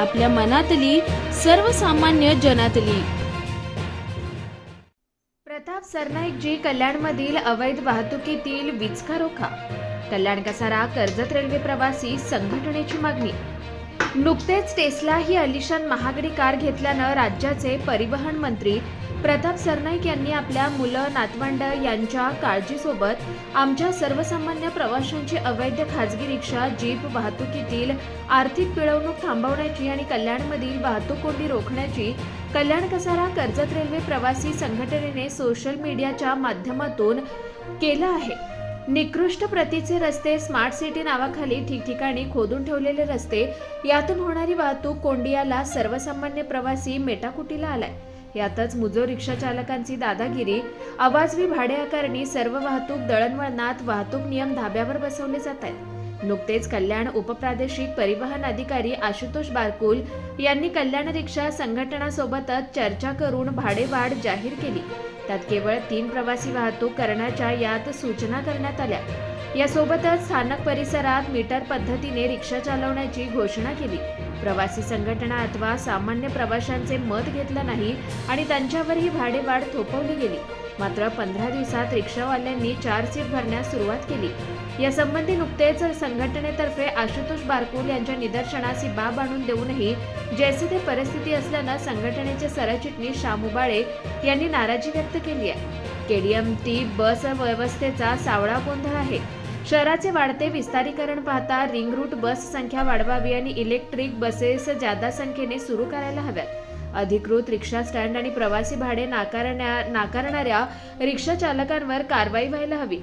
आपल्या मनातली सर्वसामान्य जनातली. प्रताप सरनाईकजी कल्याणमधील अवैध वाहतुकीतील विचकारोखा कल्याण कसारा कर्जत रेल्वे प्रवासी संघटनेची मागणी. नुकतेच टेस्ला ही अलिशान महागडी कार घेतल्यानं राज्याचे परिवहन मंत्री प्रताप सरनाईक यांनी आपल्या मुलं नातवंड यांच्या काळजीसोबत आमच्या सर्वसामान्य प्रवाशांची अवैध खाजगी रिक्षा जीप वाहतुकीतील आर्थिक पिळवणूक थांबवण्याची आणि कल्याणमधील वाहतूक कोंडी रोखण्याची कल्याण कसारा कर्जत रेल्वे प्रवासी संघटनेने सोशल मीडियाच्या माध्यमातून केलं आहे. निकृष्ट प्रतीचे रस्ते स्मार्ट सिटी नावाखाली ठिकठिकाणी खोदून ठेवलेले रस्ते यातून होणारी वाहतूक कोंडियाला सर्वसामान्य प्रवासी मेटाकुटीला आलाय. यातच मुजो रिक्षा चालकांची दादागिरी आवाजवी भाडे आकारणी सर्व वाहतूक दळणवळणात वाहतूक नियम धाब्यावर बसवले जात आहेत. नुकतेच कल्याण उपप्रादेशिक परिवहन अधिकारी आशुतोष बारकुल यांनी कल्याण रिक्षा संघटनासोबतच चर्चा करून भाडेवाढ जाहीर केली. त्यात केवळ तीन प्रवासी वाहतूक करण्याच्या यात सूचना करण्यात आल्या. यासोबतच स्थानक परिसरात मीटर पद्धतीने रिक्षा चालवण्याची घोषणा केली. प्रवासी संघटना अथवा सामान्य प्रवाशांचे मत घेतलं नाही आणि त्यांच्यावरही भाडेवाढ थोपवली गेली. मात्र पंधरा दिवसात रिक्षावाल्यांनी चार सीट भरण्यास सुरुवात केली. यासंबंधी नुकतेच संघटनेतर्फे आशुतोष बारकुल यांच्या निदर्शनास ही बाब आणून देऊनही जैसे ते परिस्थिती असल्यानं संघटनेचे सरचिटणीस शामुबाळे यांनी नाराजी व्यक्त केली आहे. केडीएम टी बस व्यवस्थेचा सावळा गोंधळ आहे. शहराचे वाढते विस्तारीकरण पाहता रिंग रूट बस संख्या वाढवावी आणि इलेक्ट्रिक बसेस जादा संख्येने सुरू करायला हव्यात. अधिकृत रिक्षा स्टँड आणि प्रवासी भाडे नाकारण्या नाकारणाऱ्या रिक्षा चालकांवर कारवाई व्हायला हवी.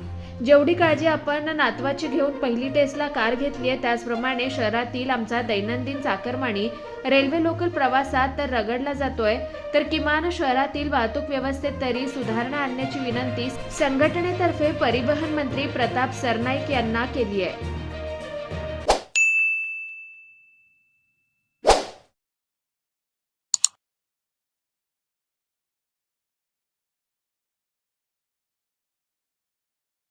जेवढी काळजी आपण नातवाची घेऊन पहिली टेस्टला कार घेतली आहे त्याचप्रमाणे शहरातील आमचा दैनंदिन चाकरमानी रेल्वे लोकल प्रवासात तर रगडला जातोय तर किमान शहरातील वाहतूक व्यवस्थेत तरी सुधारणा आणण्याची विनंती संघटनेतर्फे परिवहन मंत्री प्रताप सरनाईक यांना केली आहे.